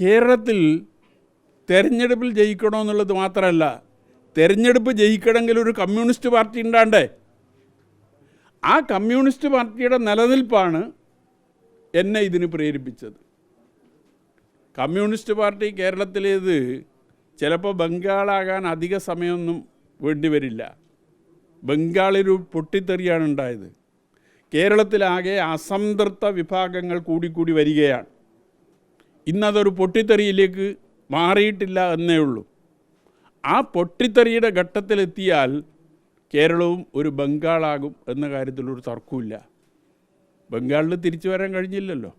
കേരളത്തിൽ തെരഞ്ഞെടുപ്പിൽ ജയിക്കണമെന്നുള്ളത് മാത്രമല്ല തെരഞ്ഞെടുപ്പ് ജയിക്കണമെങ്കിൽ ഒരു കമ്മ്യൂണിസ്റ്റ് പാർട്ടി ഉണ്ടാണ്ടേ. ആ കമ്മ്യൂണിസ്റ്റ് പാർട്ടിയുടെ നിലനിൽപ്പാണ് എന്നെ ഇതിന് പ്രേരിപ്പിച്ചത്. കമ്മ്യൂണിസ്റ്റ് പാർട്ടി കേരളത്തിലേത് ചിലപ്പോൾ ബംഗാളാകാൻ അധിക സമയമൊന്നും വേണ്ടി വരില്ല. ബംഗാളിലൊരു പൊട്ടിത്തെറിയാണ് ഉണ്ടായത്. കേരളത്തിലാകെ അസംതൃപ്ത വിഭാഗങ്ങൾ കൂടിക്കൂടി വരികയാണ്. ഇന്നതൊരു പൊട്ടിത്തെറിയിലേക്ക് മാറിയിട്ടില്ല എന്നേ ഉള്ളൂ. ആ പൊട്ടിത്തെറിയുടെ ഘട്ടത്തിലെത്തിയാൽ കേരളവും ഒരു ബംഗാളാകും എന്ന കാര്യത്തിലൊരു തർക്കമില്ല ബംഗാളിൽ തിരിച്ചു വരാൻ കഴിഞ്ഞില്ലല്ലോ.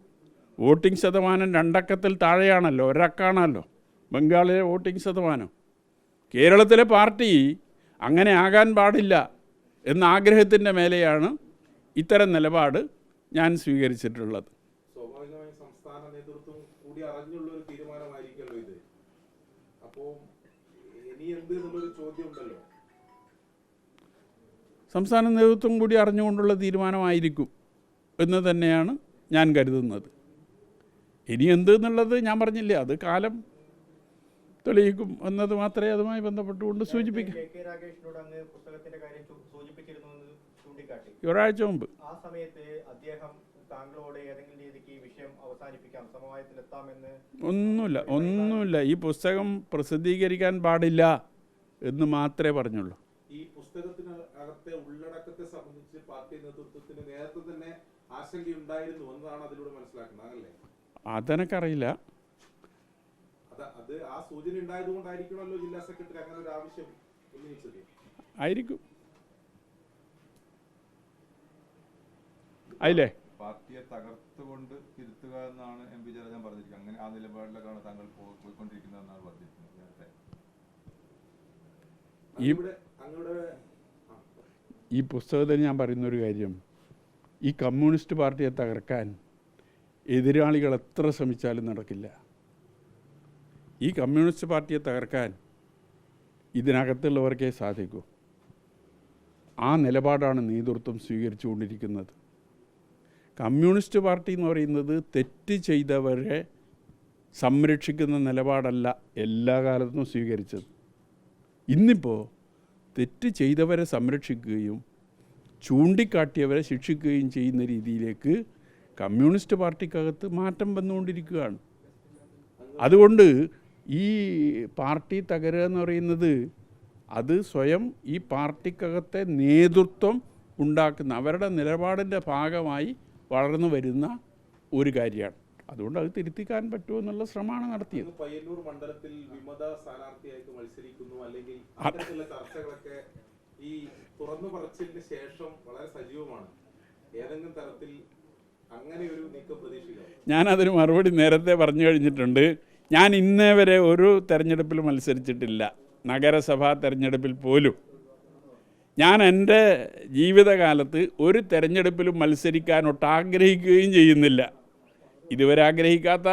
വോട്ടിംഗ് ശതമാനം രണ്ടക്കത്തിൽ താഴെയാണല്ലോ ഒരക്കാണല്ലോ ബംഗാളിലെ വോട്ടിംഗ് ശതമാനം. കേരളത്തിലെ പാർട്ടി അങ്ങനെ ആകാൻ പാടില്ല എന്ന ആഗ്രഹത്തിന്റെ മേലെയാണ് ഇത്തരം നിലപാട് ഞാൻ സ്വീകരിച്ചിട്ടുള്ളത്. കൂടി അറിഞ്ഞുള്ള ഒരു തീരുമാനമായിരിക്കുമല്ലോ ഇത്. അപ്പോ ഇനി എന്ത് എന്നുള്ളൊരു ചോദ്യം ഉണ്ടല്ലോ സംസ്ഥാന നേതൃത്വം കൂടി അറിഞ്ഞുകൊണ്ടുള്ള തീരുമാനമായിരിക്കും എന്ന് തന്നെയാണ് ഞാൻ കരുതുന്നത്. ഇനി എന്ത് എന്നുള്ളത് ഞാൻ പറഞ്ഞില്ലേ അത് കാലം തെളിയിക്കും എന്നത് മാത്രമേ അതുമായി ബന്ധപ്പെട്ടുകൊണ്ട് സൂചിപ്പിക്കാം ഒരാഴ്ച മുമ്പ്. ആ സമയത്ത് അദ്ദേഹം താങ്കളോട് ഏതെങ്കിലും രീതിക്ക് ഈ വിഷയം അവസാനിപ്പിക്കാം? സമവായത്തിലെത്താമെന്ന് ഒന്നുമില്ല ഒന്നുമില്ല. ഈ പുസ്തകം പ്രസിദ്ധീകരിക്കാൻ പാടില്ല എന്ന് മാത്രമേ പറഞ്ഞുള്ളൂ. ഈ പുസ്തകത്തിന് അകത്തെ ഉള്ളടക്കത്തെ സംബന്ധിച്ച് പാർട്ടി നേതൃത്വത്തിന് നേരത്തെ തന്നെ ആശങ്കയുണ്ടായിരുന്നു എന്നതാണ് അതിലൂടെ മനസ്സിലാക്കുന്നത് അതല്ലേ? അതെനക്കറിയില്ല. അത് അത് ആ സൂചന ഉണ്ടായത് കൊണ്ടായിരിക്കണമല്ലോ ജില്ലാ സെക്രട്ടറി അങ്ങനെ ഒരു ആവശ്യം ഉന്നയിച്ചത്. ആയിരിക്കും. ആയില്ലേ? പാർട്ടിയെ തകർത്തുകൊണ്ട് തിരുത്തുക എന്നാണ് എം പി ജയരാജൻ പറഞ്ഞിരിക്കുന്നത്. അങ്ങനെ ആ നിലപാടിലേക്കാണ് താങ്കൾ പോയിക്കൊണ്ടിരിക്കുന്നത് പോയിക്കൊണ്ടിരിക്കുന്നതെന്നാണ് പറഞ്ഞിരിക്കുന്നത്. നേരത്തെ. ഈ പുസ്തകത്തിൽ ഞാൻ പറയുന്നൊരു കാര്യം. ഈ കമ്മ്യൂണിസ്റ്റ് പാർട്ടിയെ തകർക്കാൻ എതിരാളികൾ എത്ര ശ്രമിച്ചാലും നടക്കില്ല. ഈ കമ്മ്യൂണിസ്റ്റ് പാർട്ടിയെ തകർക്കാൻ ഇതിനകത്തുള്ളവർക്കേ സാധിക്കൂ. ആ നിലപാടാണ് നേതൃത്വം സ്വീകരിച്ചുകൊണ്ടിരിക്കുന്നത്. കമ്മ്യൂണിസ്റ്റ് പാർട്ടി എന്ന് പറയുന്നത് തെറ്റ് ചെയ്തവരെ സംരക്ഷിക്കുന്ന നിലപാടല്ല എല്ലാ കാലത്തും സ്വീകരിച്ചത്. ഇന്നിപ്പോൾ തെറ്റ് ചെയ്തവരെ സംരക്ഷിക്കുകയും ചൂണ്ടിക്കാട്ടിയവരെ ശിക്ഷിക്കുകയും ചെയ്യുന്ന രീതിയിലേക്ക് കമ്മ്യൂണിസ്റ്റ് പാർട്ടിക്കകത്ത് മാറ്റം വന്നുകൊണ്ടിരിക്കുകയാണ്. അതുകൊണ്ട് ഈ പാർട്ടി തകരുക എന്ന് പറയുന്നത് അത് സ്വയം ഈ പാർട്ടിക്കകത്തെ നേതൃത്വം ഉണ്ടാക്കുന്ന അവരുടെ നിലപാടിന്റെ ഭാഗമായി വളർന്നു വരുന്ന ഒരു കാര്യമാണ്. അതുകൊണ്ട് അത് തിരുത്തിക്കാൻ പറ്റുമോ എന്നുള്ള ശ്രമമാണ് നടത്തിയത്. പയ്യന്നൂർ മണ്ഡലത്തിൽ വിമത സ്ഥാനാർത്ഥിയായിട്ട് മത്സരിക്കുന്നു. അല്ലെങ്കിൽ ചർച്ചകളൊക്കെ ഈ തുറന്നു പറച്ചിലിന് ശേഷം വളരെ സജീവമാണ്. ഏതെങ്കിലും തരത്തിൽ അങ്ങനെ ഒരു നീക്കം പ്രതീക്ഷിക്കാം ഞാനതിന് മറുപടി നേരത്തെ പറഞ്ഞു കഴിഞ്ഞിട്ടുണ്ട്. ഞാൻ ഇന്നേ വരെ ഒരു തെരഞ്ഞെടുപ്പിൽ മത്സരിച്ചിട്ടില്ല. നഗരസഭാ തെരഞ്ഞെടുപ്പിൽ പോലും. ഞാൻ എന്റെ ജീവിതകാലത്ത് ഒരു തെരഞ്ഞെടുപ്പിലും മത്സരിക്കാനൊട്ട് ആഗ്രഹിക്കുകയും ചെയ്യുന്നില്ല. ഇതുവരെ ആഗ്രഹിക്കാത്ത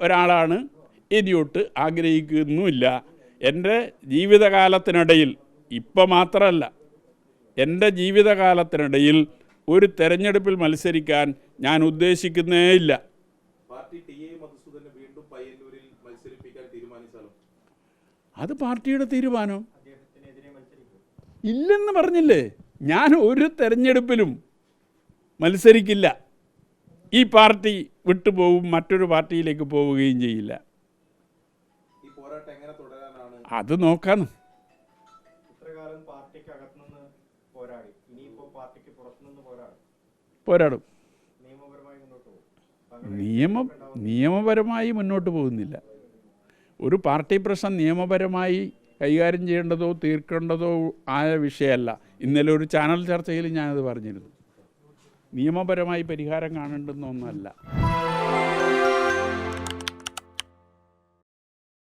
ഒരാളാണ്. ഇനിയൊട്ട് ആഗ്രഹിക്കുന്നുമില്ല. എന്റെ ജീവിതകാലത്തിനിടയിൽ ഇപ്പം മാത്രമല്ല എന്റെ ജീവിതകാലത്തിനിടയിൽ ഒരു തെരഞ്ഞെടുപ്പിൽ മത്സരിക്കാൻ ഞാൻ ഉദ്ദേശിക്കുന്നേ ഇല്ല. അത് പാർട്ടിയുടെ തീരുമാനം. ഇല്ലെന്ന് പറഞ്ഞില്ലേ? ഞാൻ ഒരു തെരഞ്ഞെടുപ്പിലും മത്സരിക്കില്ല. ഈ പാർട്ടി വിട്ടുപോകും മറ്റൊരു പാർട്ടിയിലേക്ക് പോവുകയും ചെയ്യില്ല. അത് നോക്കാം. ഇത്രകാലം പാർട്ടിക്ക് അകത്തുനിന്ന് പോരാടി. നിയമ നിയമപരമായി മുന്നോട്ട് പോകുന്നില്ല. ഒരു പാർട്ടി പ്രശ്നം നിയമപരമായി കൈകാര്യം ചെയ്യേണ്ടതോ തീർക്കേണ്ടതോ ആയ വിഷയമല്ല. ഇന്നലെ ഒരു ചാനൽ ചർച്ചയിൽ ഞാനത് പറഞ്ഞിരുന്നു. നിയമപരമായി പരിഹാരം കാണേണ്ടുന്ന ഒന്നല്ല.